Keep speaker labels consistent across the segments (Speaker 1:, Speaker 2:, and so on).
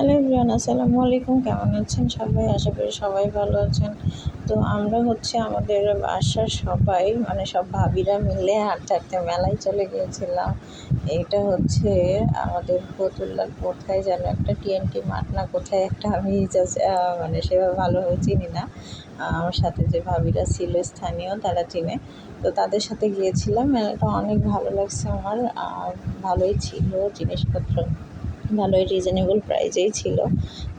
Speaker 1: Hello everyone, আসসালামু আলাইকুম। কেমন আছেন সবাই? আশা করি সবাই ভালো আছেন। তো আমরা হচ্ছে আমাদের বাসার সবাই মানে সব ভাবিরা মিলে হাঁটতে হাঁটতে মেলায় চলে গিয়েছিলাম। এটা হচ্ছে আমাদের ফতুল্লার কোথায় যেন একটা টিএনটি মাঠ না, কোথায় একটা আমি মানে সেভাবে ভালোভাবে চিনি না। আমার সাথে যে ভাবিরা ছিল স্থানীয়, তারা চিনে। তো তাদের সাথে গিয়েছিলাম, মেলাটা অনেক ভালো লাগছে আমার। আর ভালোই ছিল জিনিসপত্র। ভালোই রিজনেবল প্রাইজেই ছিল।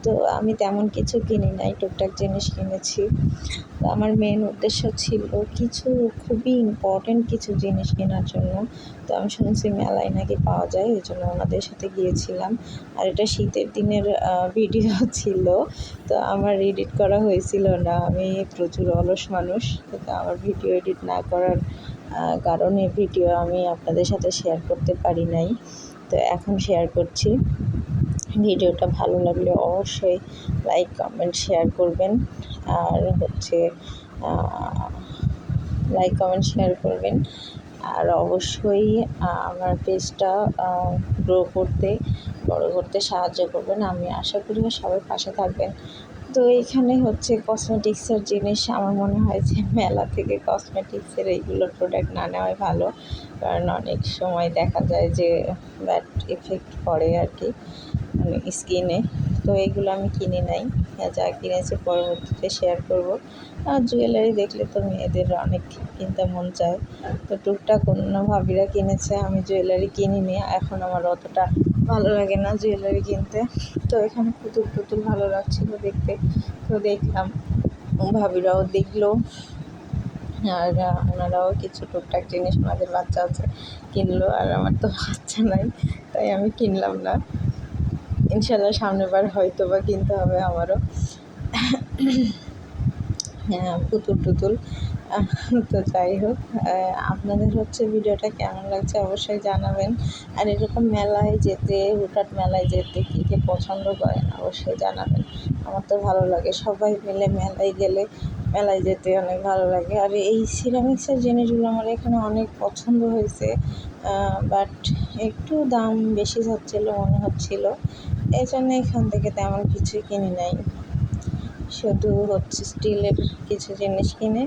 Speaker 1: তো আমি তেমন কিছু কিনি নাই, টুকটাক জিনিস কিনেছি। তো আমার মেন উদ্দেশ্য ছিল কিছু খুবই ইম্পর্টেন্ট কিছু জিনিস কেনার জন্য। তো আমি শুনেছি মেলায় নাকি পাওয়া যায়, এই জন্য ওনাদের সাথে গিয়েছিলাম। আর এটা শীতের দিনের ভিডিও ছিল। তো আমার এডিট করা হয়েছিল না। আমি প্রচুর অলস মানুষ। তো আমার ভিডিও এডিট না করার কারণে ভিডিও আমি আপনাদের সাথে শেয়ার করতে পারি নাই। তো এখন শেয়ার করছি। ভিডিওটা ভালো লাগলে অবশ্যই লাইক কমেন্ট শেয়ার করবেন। আর হচ্ছে লাইক কমেন্ট শেয়ার করবেন। আর অবশ্যই আমার পেজটা গ্রো করতে, বড় করতে সাহায্য করবেন। আমি আশা করি সবাই পাশে থাকবেন। তো এইখানে হচ্ছে কসমেটিক্সের জিনিস আমার মনে হয় যে মেলা থেকে কসমেটিক্সের এইগুলো প্রোডাক্ট না নেওয়াই ভালো। কারণ অনেক সময় দেখা যায় যে ব্যাড এফেক্ট পড়ে আর কি মানে স্কিনে তো এইগুলো আমি কিনে নাই যা কিনেছি পরবর্তীতে শেয়ার করব। আর জুয়েলারি দেখলে তো মেয়েদের অনেক কিনতে মন চায়। তো টুকটাক অন্য ভাবিরা কিনেছে, আমি জুয়েলারি কিনিনি, এখন আমার অতটা ভালো লাগে না জুয়েলারি কিনতে। তো এখানে পুতুল টুতুল ভালো লাগছিল দেখতে, তো দেখলাম। ভাবিরাও দেখল। আর ওনারাও কিছু টুকটাক জিনিস আমাদের বাচ্চা আছে কিনলো আর আমার তো বাচ্চা নাই, তাই আমি কিনলাম না। ইনশাল্লাহ সামনের বার হয়তো বা কিনতে হবে আমারও। হ্যাঁ পুতুল টুতুল। তো যাই হোক আপনাদের হচ্ছে ভিডিওটা কেমন লাগছে অবশ্যই জানাবেন। আর এরকম মেলায় যেতে, হুটহাট মেলায় যেতে কী কে পছন্দ করেন অবশ্যই জানাবেন। আমার তো ভালো লাগে। সবাই মিলে মেলায় গেলে মেলায় যেতে অনেক ভালো লাগে। আর এই সিরামিক্সের জিনিসগুলো আমার এখানে অনেক পছন্দ হয়েছে বাট একটু দাম বেশি যাচ্ছিল মনে হচ্ছিল। এই জন্য এখান থেকে তেমন কিছুই কিনি নাই। শুধু হচ্ছে স্টিলের কিছু জিনিস কিনে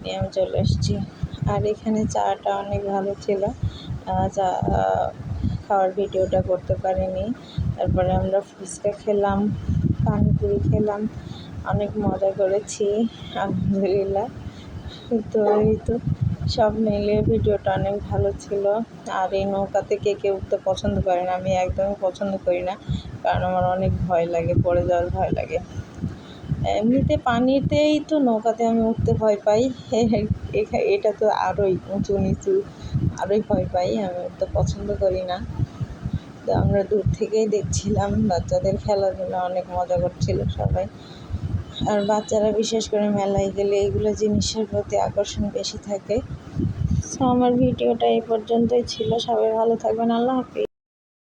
Speaker 1: নিয়ে আমি চলে এসেছি। আর এখানে চাটা অনেক ভালো ছিল। চা খাওয়ার ভিডিওটা করতে পারিনি। তারপরে আমরা ফুচকা খেলাম, পানিপুরি খেলাম। অনেক মজা করেছি, আলহামদুলিল্লাহ। তো এই তো, সব মিলিয়ে ভিডিওটা অনেক ভালো ছিল। আর এই নৌকাতে কে কে উঠতে পছন্দ করে না, আমি একদমই পছন্দ করি না, কারণ আমার অনেক ভয় লাগে, পড়ে যাওয়ার ভয় লাগে। এমনিতে পানিতেই তো নৌকাতে আমি উঠতে ভয় পাই। এটা তো আরোই উঁচু নিচু, আরোই ভয় পাই, আমি উঠতে পছন্দ করি না। তো আমরা দূর থেকেই দেখছিলাম, বাচ্চাদের খেলাধুলা অনেক মজা করছিল সবাই। আর বাচ্চারা বিশেষ করে মেলায় গেলে এগুলো জিনিসের প্রতি আকর্ষণ বেশি থাকে। সো আমার ভিডিওটা এই পর্যন্তই ছিল। সবাই ভালো থাকবেন। আল্লাহ হাফিজ।